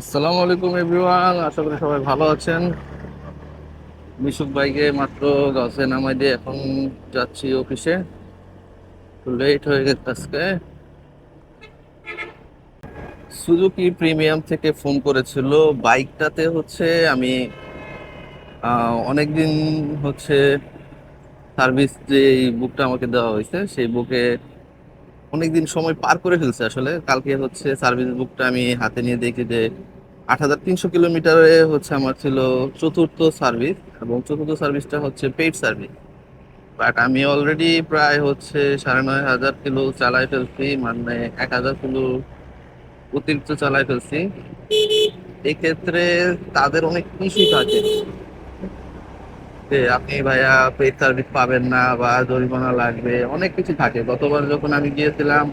আসসালামু আলাইকুম এভরিওয়ান, আশা করি সবাই ভালো আছেন। মিশুক বাইকে মাত্র গাছে নামাই দিয়ে এখন যাচ্ছি অফিসে। লেট হয়ে গেছে আজকে। সুজুকি প্রিমিয়াম থেকে ফোন করেছিল। বাইকটাতে হচ্ছে আমি অনেক দিন হচ্ছে সার্ভিস যে বুকটা আমাকে দেওয়া হয়েছে, সেই বুকে অনেকদিন সময় পার করে ফেলছে আসলে। কালকে হচ্ছে সার্ভিস বুকটা আমি হাতে নিয়ে দেখি যে আট হাজার তিনশো কিলোমিটারে হচ্ছে আমার ছিল চতুর্থ সার্ভিস এবং চতুর্থ সার্ভিসটা হচ্ছে পেইড সার্ভিস বাট আমি অলরেডি প্রায় হচ্ছে সাড়ে নয় হাজার কিলো চালাই ফেলছি মানে এক হাজার কিলো অতিরিক্ত চালাই ফেলছি। এক্ষেত্রে তাদের অনেক ইস্যু থাকে। যে আপনি ভাইয়া পেইড সার্ভিস পাবেন না বা জরিমানা লাগবে, অনেক কিছু থাকে। গতবার যখন আমি গিয়েছিলাম,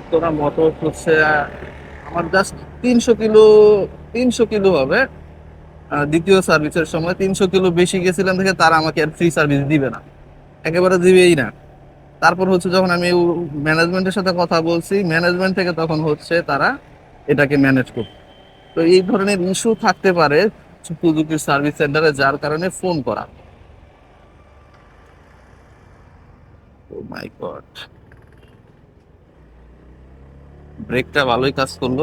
উত্তরা মোটর হচ্ছে আমার জাস্ট তিনশো কিলো তিনশো কিলো হবে। দ্বিতীয় সার্ভিসের সময় তিনশো কিলো বেশি গেছিলাম থেকে তারা আমাকে আর ফ্রি সার্ভিস দিবে না। একেবারে দিবেই না। তারপর হচ্ছে যখন আমি ম্যানেজমেন্টের সাথে কথা বলছি, ম্যানেজমেন্ট থেকে তখন হচ্ছে তারা এটাকে ম্যানেজ করবে তো এই ধরনের ইস্যু থাকতে পারে সুজুকির সার্ভিস সেন্টারে, যার কারণে ফোন করা। Oh my God. ব্রেকটা ভালোই কাজ করল।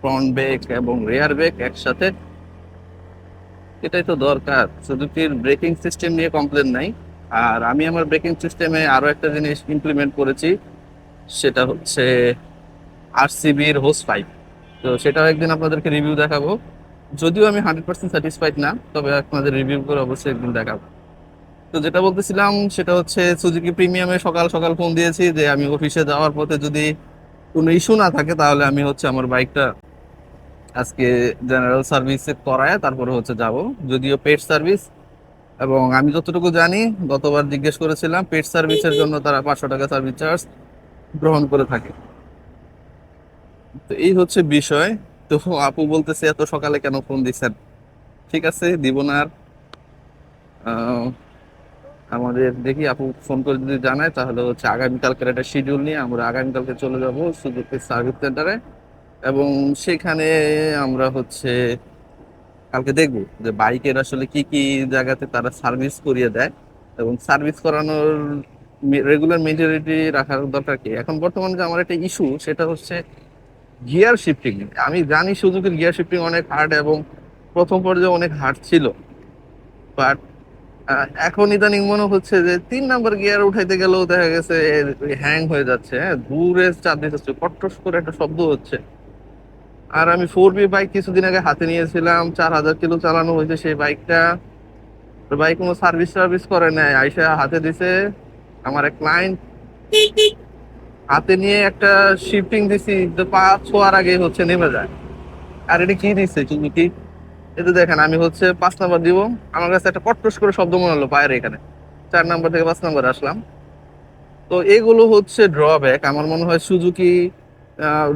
ফ্রন্ট ব্রেক এবং রেয়ার ব্রেক একসাথে। এটাই তো দরকার। সুজুকির ব্রেকিং সিস্টেম নিয়ে কমপ্লেন নাই। আর আমি আমার ব্রেকিং সিস্টেমে আরও একটা জিনিস ইমপ্লিমেন্ট করেছি, সেটা হচ্ছে আরসিবির হোস পাইপ তো সেটাও একদিন আপনাদেরকে রিভিউ দেখাবো। যদিও আমি হান্ড্রেড পার্সেন্ট স্যাটিসফাইড না, তবে আপনাদের রিভিউ করে অবশ্যই একদিন দেখাবো। তো যেটা বলতেছিলাম, সেটা হচ্ছে সুজুকি প্রিমিয়ামে সকাল সকাল ফোন দিয়েছি যে আমি অফিসে যাওয়ার পথে যদি কোনো ইস্যু না থাকে, তাহলে আমি হচ্ছে আমার বাইকটা আজকে জেনারেল সার্ভিসে করায়, তারপরে হচ্ছে যাব। যদিও পেট সার্ভিস এবং আমি যতটুকু জানি, গতবার জিজ্ঞেস করেছিলাম পেট সার্ভিসের জন্য তারা পাঁচশো টাকা সার্ভিস চার্জ গ্রহণ করে থাকে। তো এই হচ্ছে বিষয়। তো আপু বলতেছে, এত সকালে কেন ফোন দিচ্ছেন? ঠিক আছে, দিব না আর। আমাদের দেখি আপু ফোন করে যদি জানায়, তাহলে হচ্ছে আগামীকালকের একটা শিডিউল নিয়ে আমরা আগামীকালকে চলে যাব সুজুকি সার্ভিস সেন্টারে এবং সেখানে আমরা হচ্ছে কালকে দেখব যে বাইকের আসলে কি কি জায়গাতে তারা সার্ভিস করিয়ে দেয়। এবং সার্ভিস করানোর রেগুলার মেজরিটি রাখার দরকার কি? এখন বর্তমানে যে আমার একটা ইস্যু সেটা হচ্ছে গিয়ার শিফটিং। আমি জানি সুজুকির গিয়ার শিফটিং অনেক হার্ড এবং প্রথম পর্যায়ে অনেক হার্ড ছিল। বাট এখন ইদানিং মনে হচ্ছে যে তিন নাম্বার গিয়ার উঠাইতে গেলেও দেখা গেছে হ্যাং হয়ে যাচ্ছে। হ্যাঁ দূরে চাপ দিতেছে, কট্টস করে একটা শব্দ হচ্ছে। আর আমি ফোর বি বাইক কিছুদিন আগে হাতে নিয়েছিলাম, চার হাজার কিলো চালানো হয়েছে সেই বাইকটা বাইক কোনো সার্ভিস সার্ভিস করে নাই, আইসা হাতে দিছে। আমার এক ক্লায়েন্ট হাতে নিয়ে একটা শিফটিং দিছি পা ছোঁয়ার আগে হচ্ছে নেমে যায়। আর এটা কি দিচ্ছে তুমি কি? এটা দেখেন, আমি হচ্ছে পাঁচ নাম্বার দিব। আমার কাছে একটা কট্টস করে শব্দ মনে হলো পায়ের এখানে। চার নাম্বার থেকে পাঁচ নাম্বার আসলাম। তো এগুলো হচ্ছে ড্রব্যাক আমার মনে হয় সুজুকি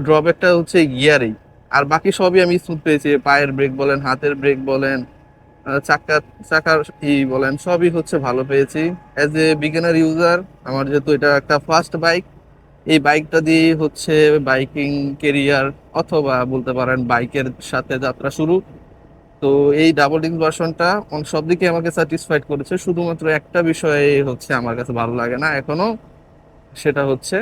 ড্রব্যাকটা হচ্ছে গিয়ারেই আর বাকি সবই আমি স্মুথ পেয়েছি। পায়ের ব্রেক বলেন, হাতের ব্রেক বলেন চাকা চাকার ই বলেন, সবই হচ্ছে ভালো পেয়েছি। অ্যাজ এ বিগিনার ইউজার আমার যেহেতু এটা একটা ফার্স্ট বাইক এই বাইকটা দিয়ে হচ্ছে বাইকিং কেরিয়ার অথবা বলতে পারেন বাইকের সাথে যাত্রা শুরু। তো এই ডাবল ডিস্ক ভার্সনটা সব দিকে আমাকে স্যাটিসফাইড করেছে। শুধুমাত্র একটা বিষয়ে হচ্ছে আমার কাছে ভালো লাগে না এখনও, সেটা হচ্ছে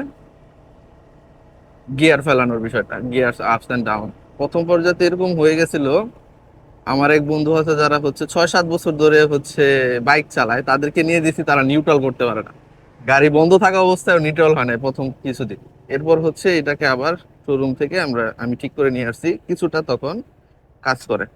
গিয়ার ফেলানোর বিষয়টা গিয়ার আপস অ্যান্ড ডাউন প্রথম পর্যায়ে এরকম হয়ে গেছিল, আমার এক বন্ধু আছে যারা হচ্ছে ছয় সাত বছর ধরে হচ্ছে বাইক চালায়, তাদেরকে নিয়ে দিছি তারা নিউট্রাল করতে পারে না। গাড়ি বন্ধ থাকা অবস্থায় নিট্রল হয় না প্রথম কিছুদিন। এরপর হচ্ছে এটাকে আবার শোরুম থেকে আমরা, আমি ঠিক করে নিয়ে আসছি, কিছুটা তখন কাজ করে।